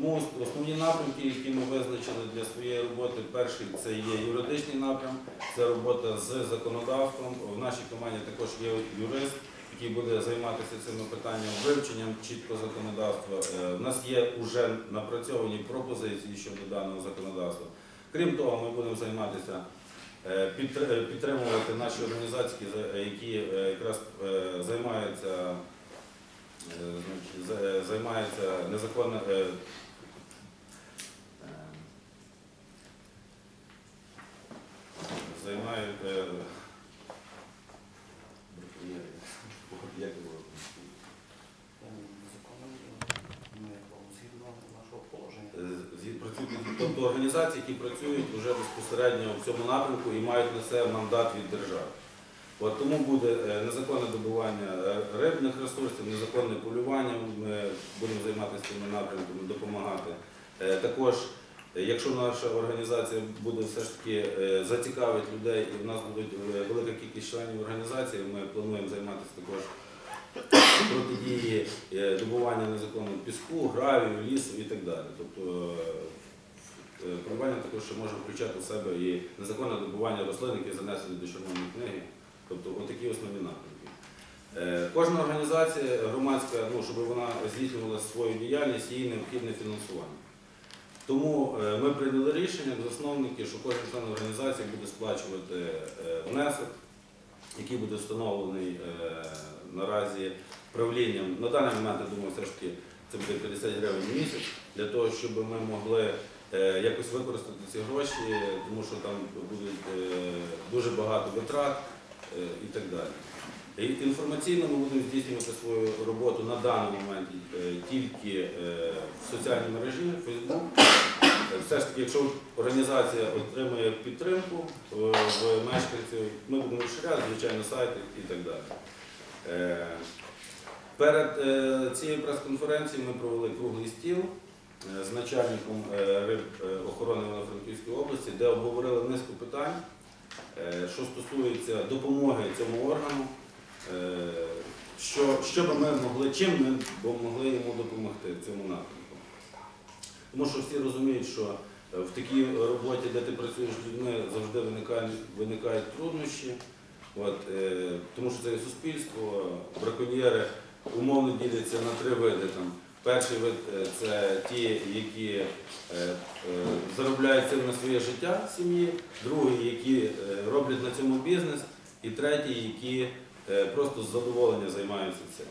Тому основні напрямки, які ми визначили для своєї роботи, перший це є юридичний напрям, це робота з законодавством. В нашій команді також є юрист, який буде займатися цими питаннями, вивченням чітко законодавства. Е, У нас є вже напрацьовані пропозиції щодо даного законодавства. Крім того, ми будемо займатися е, е, підтримувати наші організації, які е, якраз е, займаються, е, займаються незаконно. е, е, Займають е, як його? Е, зі- працюють- Тобто організації, які працюють вже безпосередньо в цьому напрямку і мають на це мандат від держави. От тому буде е, незаконне добування е, рибних ресурсів, незаконне полювання. Ми будемо займатися цими напрямками, допомагати. Е, Також, якщо наша організація буде все ж таки зацікавить людей, і в нас буде велика кількість членів організації, ми плануємо займатися також протидії добування незаконного піску, гравію, лісу і так далі. Тобто е, е, також може включати в себе і незаконне добування рослин, які занесені до червоної книги. Тобто отакі основні напрямки. Е, Кожна організація громадська, ну, щоб вона здійснювала свою діяльність, їй необхідне фінансування. Тому е, ми прийняли рішення, засновники, що кожен член організації буде сплачувати внесок, який буде встановлений наразі правлінням. На даний момент, я думаю, все ж таки це буде 50 гривень в місяць, для того, щоб ми могли е, якось використати ці гроші, тому що там буде дуже багато витрат е, і так далі. І Інформаційно ми будемо здійснювати свою роботу на даний момент е, тільки в соціальній мережі Facebook. Е, Все ж таки, якщо організація отримує підтримку в мешканців, ми будемо розширяти, звичайно, сайти і так далі. Перед е, цією прес-конференцією ми провели круглий стіл е, з начальником е, риб охорони Івано-Франківської області, де обговорили низку питань, що стосується допомоги цьому органу, що, що би ми могли, чим ми могли йому допомогти цьому напрямку. Тому що всі розуміють, що в такій роботі, де ти працюєш з людьми, завжди виникають, виникають труднощі. От, тому що це є суспільство, браконьєри умовно діляться на три види. Там, перший вид е, це ті, які е, е, заробляють цим на своє життя сім'ї, другий, які е, роблять на цьому бізнес, і третій, які е, просто з задоволення займаються цим.